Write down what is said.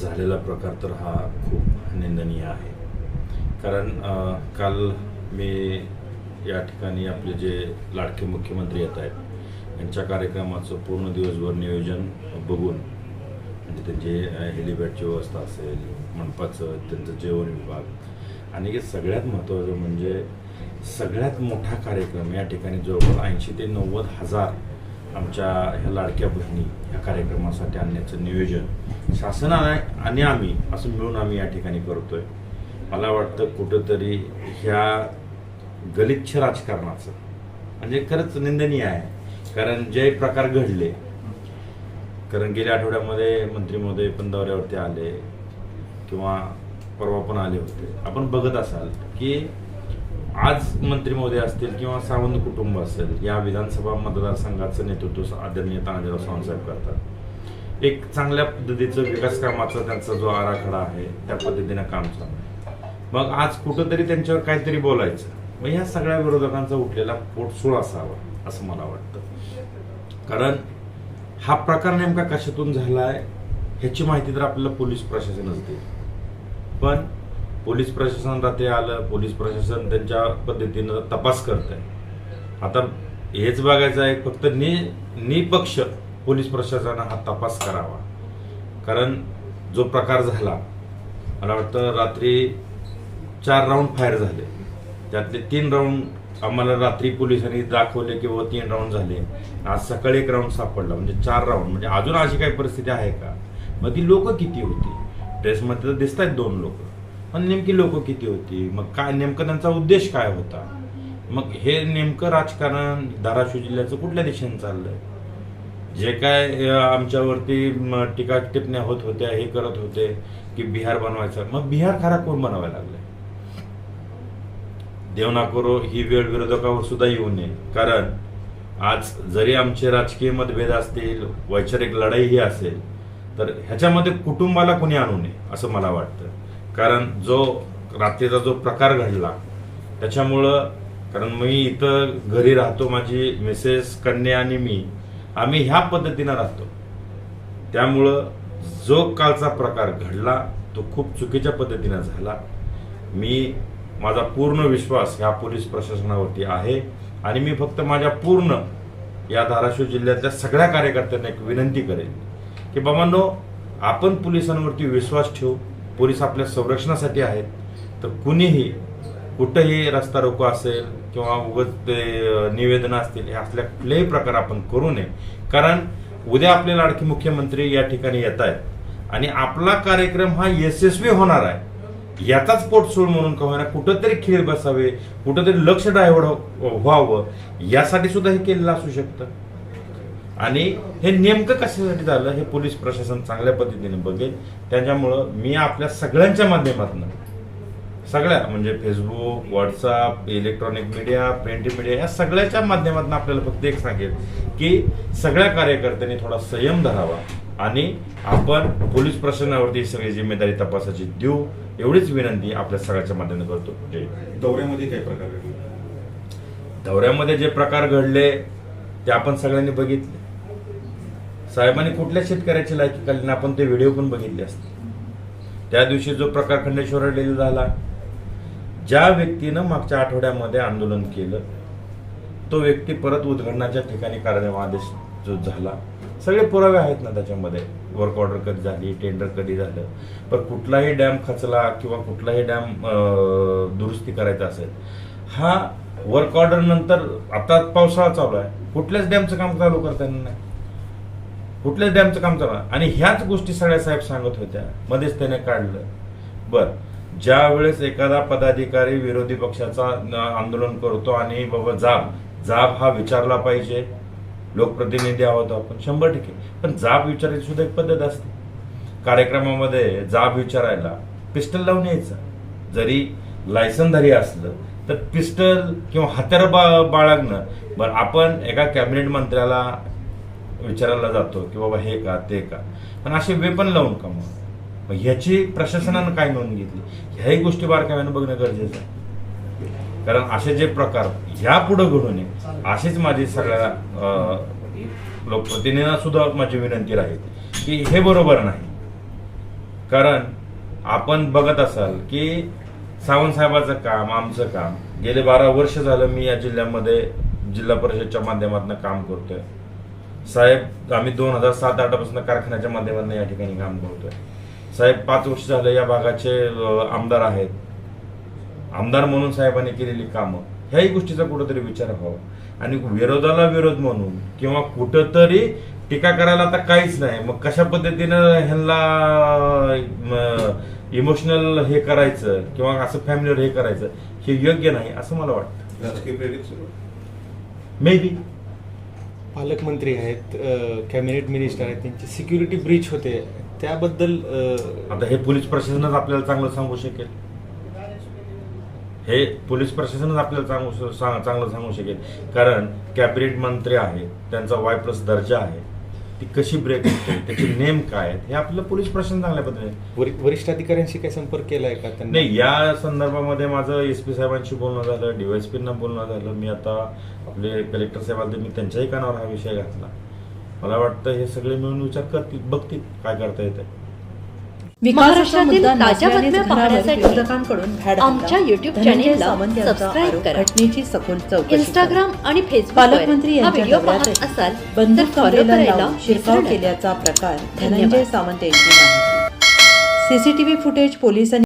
झालेला प्रकार तर हा खूप निंदनीय आहे. कारण काल मी या ठिकाणी आपले जे लाडके मुख्यमंत्री येत आहेत यांच्या कार्यक्रमाचं पूर्ण दिवसभर नियोजन बघून म्हणजे त्यांचे हेलिपॅडची व्यवस्था असेल मंडपाचं त्यांचं जेवण विभाग आणि हे सगळ्यात महत्त्वाचं म्हणजे सगळ्यात मोठा कार्यक्रम या ठिकाणी जवळपास ऐंशी ते नव्वद हजार आमच्या ह्या लाडक्या बहिणी या कार्यक्रमासाठी आणण्याचं नियोजन शासनाने आणि आम्ही असं मिळून आम्ही या ठिकाणी करतोय. मला वाटतं कुठंतरी ह्या गलिच्छ राजकारणाचं म्हणजे खरंच निंदनीय आहे. कारण जे प्रकार घडले कारण गेल्या आठवड्यामध्ये मंत्री महोदय पण दौऱ्यावरती आले किंवा परवा पण आले होते. आपण बघत असाल की आज मंत्री महोदय असतील किंवा सावंत कुटुंब असेल या विधानसभा मतदारसंघाचं नेतृत्व आदरणीय तानाजीराव सावंतसाहेब करतात. एक चांगल्या पद्धतीचं विकास कामाचा त्यांचा जो आराखडा आहे त्या पद्धतीनं काम चालू आहे. मग आज कुठंतरी त्यांच्यावर काहीतरी बोलायचं. मग ह्या सगळ्या विरोधकांचा उठलेला पोटसूळ असावा असं मला वाटतं. कारण हा प्रकार नेमका कशातून झाला आहे ह्याची माहिती तर आपल्याला पोलीस प्रशासनच देईल. पण पोलीस प्रशासन रात्री आलं पोलीस प्रशासन त्यांच्या पद्धतीनं तपास करत आहे आता हेच बघायचं आहे फक्त नि निपक्ष पोलीस प्रशासनानं हा तपास करावा. कारण जो प्रकार झाला मला वाटतं रात्री चार राऊंड फायर झाले. त्यातले तीन राऊंड आम्हाला रात्री पोलिसांनी दाखवले की बाबा तीन राऊंड झाले. आज सकाळी एक राऊंड सापडला म्हणजे चार राऊंड म्हणजे अजून अशी काही परिस्थिती आहे का? मग ती लोक किती होती? ड्रेसमध्ये तर दिसत आहेत दोन लोक. पण नेमकी लोक किती होती? मग काय नेमकं त्यांचा उद्देश काय होता? मग हे नेमकं राजकारण धाराशिव जिल्ह्याचं कुठल्या दिशेने चाललंय? जे काय आमच्यावरती टीका टिपण्या होत होत्या हे करत होते की बिहार बनवायचं. मग बिहार खरा कोण बनवायला लागलाय? देव करो ही वेळ विरोधकावर सुद्धा येऊ नये. कारण आज जरी आमचे राजकीय मतभेद असतील वैचारिक लढाईही असेल तर ह्याच्यामध्ये कुटुंबाला कोणी आणू नये असं मला वाटतं. कारण जो रात्रीचा जो प्रकार घडला त्याच्यामुळं कारण मी इथं घरी राहतो माझी मिसेस कन्या आणि मी आम्ही ह्या पद्धतीनं राहतो. त्यामुळं जो कालचा प्रकार घडला तो खूप चुकीच्या पद्धतीनं झाला. मी माझा पूर्ण विश्वास ह्या पोलीस प्रशासनावरती आहे आणि मी फक्त माझ्या पूर्ण या धाराशिव जिल्ह्यातल्या सगळ्या कार्यकर्त्यांना एक विनंती करेन की बाबांनो आपण पोलिसांवरती विश्वास ठेवू. पोलीस आपल्या संरक्षणासाठी आहेत तर कुणीही कुठंही रस्ता रोको असेल किंवा उगत ते निवेदन असतील हे असल्या कुठलेही प्रकार आपण करू नये. कारण उद्या आपले लाडके मुख्यमंत्री या ठिकाणी येत आहेत आणि आपला कार्यक्रम हा यशस्वी होणार आहे. याचाच पोटसूळ म्हणून कमाना कुठंतरी खेळ बसावे कुठंतरी लक्ष डायव्हर्ट व्हावं यासाठी सुद्धा हे केलेलं असू शकतं. आणि हे नेमकं कशासाठी झालं हे पोलीस प्रशासन चांगल्या पद्धतीने बघेल. त्याच्यामुळं मी आपल्या सगळ्यांच्या माध्यमातून सगळ्या म्हणजे Facebook WhatsApp electronic media print media या सगळ्याच्या माध्यमातून आपल्याला फक्त एक सांगेल की सगळ्या कार्यकर्त्यांनी थोडा संयम धरावा आणि आपण पोलीस प्रशासनावरती सगळी जिम्मेदारी तपासाची देऊ एवढीच विनंती आपल्या सगळ्याच्या माध्यमातून करतो. दौऱ्यामध्ये काय प्रकार घडले? दौऱ्यामध्ये जे प्रकार घडले ते आपण सगळ्यांनी बघितले. साहेबांनी कुठल्या शेतकऱ्याची लायकी काढली ना आपण ते व्हिडिओ पण बघितले असते. त्या दिवशी जो प्रकार खंडेश्वर डेली झाला ज्या व्यक्तीनं मागच्या आठवड्यामध्ये आंदोलन केलं तो व्यक्ती परत उद्घाटनाच्या ठिकाणी कार्यवादेश आदेश जो झाला सगळे पुरावे आहेत ना त्याच्यामध्ये. वर्क ऑर्डर कधी झाली टेंडर कधी झालं पण कुठलाही डॅम खचला किंवा कुठलाही डॅम दुरुस्ती करायचा असेल हा वर्क ऑर्डर नंतर आता पावसाळा चालू आहे. कुठल्याच डॅमचं काम चालू करता येणार नाही. कुठल्याच डॅमचं काम चालू आणि ह्याच गोष्टी सगळ्या साहेब सांगत होत्या. मध्येच त्याने काढलं. बर. ज्या वेळेस एखादा पदाधिकारी विरोधी पक्षाचा आंदोलन करतो आणि बाबा जाब जाब हा विचारला पाहिजे. लोकप्रतिनिधी आहोत आपण शंभर टक्के. पण जाब विचारायची सुद्धा एक पद्धत असते. कार्यक्रमामध्ये जाब विचारायला पिस्टल लावून यायचं. जरी लायसनधारी असलं तर पिस्टल किंवा हत्यार बा बाळगणं. बरं आपण एका कॅबिनेट मंत्र्याला विचारायला जातो की बाबा हे का ते का? पण असे वेपन लावून का मग ह्याची प्रशासनानं काय नोंद घेतली? ह्याही गोष्टी बारकाव्यानं बघणं गरजेचं आहे. कारण असे जे प्रकार ह्या पुढे घडू नये अशीच माझी सगळ्या लोकप्रतिनिधींना सुद्धा माझी विनंती राहील की हे बरोबर नाही. कारण आपण बघत असाल की सावंतसाहेबाचं काम आमचं काम गेले बारा वर्ष झालं मी या जिल्ह्यामध्ये जिल्हा परिषदच्या माध्यमातून काम करतोय. साहेब आम्ही दोन हजार सात आठापासून कारखान्याच्या माध्यमातून या ठिकाणी काम करतोय. साहेब पाच वर्ष झालं या भागाचे आमदार आहेत. आमदार म्हणून साहेबांनी केलेली कामं. ह्याही गोष्टीचा कुठंतरी विचार व्हावा. आणि विरोधाला विरोध म्हणून किंवा कुठंतरी टीका करायला आता काहीच नाही. मग कशा पद्धतीनं ह्यांना इमोशनल हे करायचं किंवा असं फॅमिलीवर हे करायचं हे योग्य नाही असं मला वाटतं. राजकीय प्रेरित सुरू. मे बी पालकमंत्री आहेत कॅबिनेट मिनिस्टर आहेत त्यांची सिक्युरिटी ब्रीच होते. त्याबद्दल आता हे पोलीस प्रशासनच आपल्याला चांगलं सांगू शकेल. हे पोलीस प्रशासनच आपल्याला सांगू सांग- चांगलं सांगू शकेल. कारण कॅबिनेट मंत्री आहे त्यांचा वाय प्लस दर्जा आहे. ती कशी ब्रेक होते त्याचे नेम काय आहेत हे आपलं पोलीस प्रशासन चांगल्या पद्धतीने वरि- वरिष्ठ अधिकाऱ्यांशी काही संपर्क केलाय का त्यांनी? नाही या संदर्भामध्ये माझं एस पी साहेबांशी बोलणं झालं डीवायसपींना बोलणं झालं. मी आता आपले कलेक्टर साहेब आले मी त्यांच्याही कानावर हा विषय घातला. मला वाटतं हे सगळे मिळून विचार करतील बघतील काय करता येतं महाराष्ट्रातील ताज्या बातम्या पाहण्यासाठी. आमच्या धनंजय चॅनेलला सबस्क्राईब करा. घटनेची सखोल चौकशी इंस्टाग्राम. आणि फेसबुक पालकमंत्री हा व्हिडिओ पाहत असाल लावून शिरकाव. केल्याचा प्रकार धन्यवाद. धनंजय सावंत यांची माहिती सीसीटीव्ही फुटेज पोलिसांनी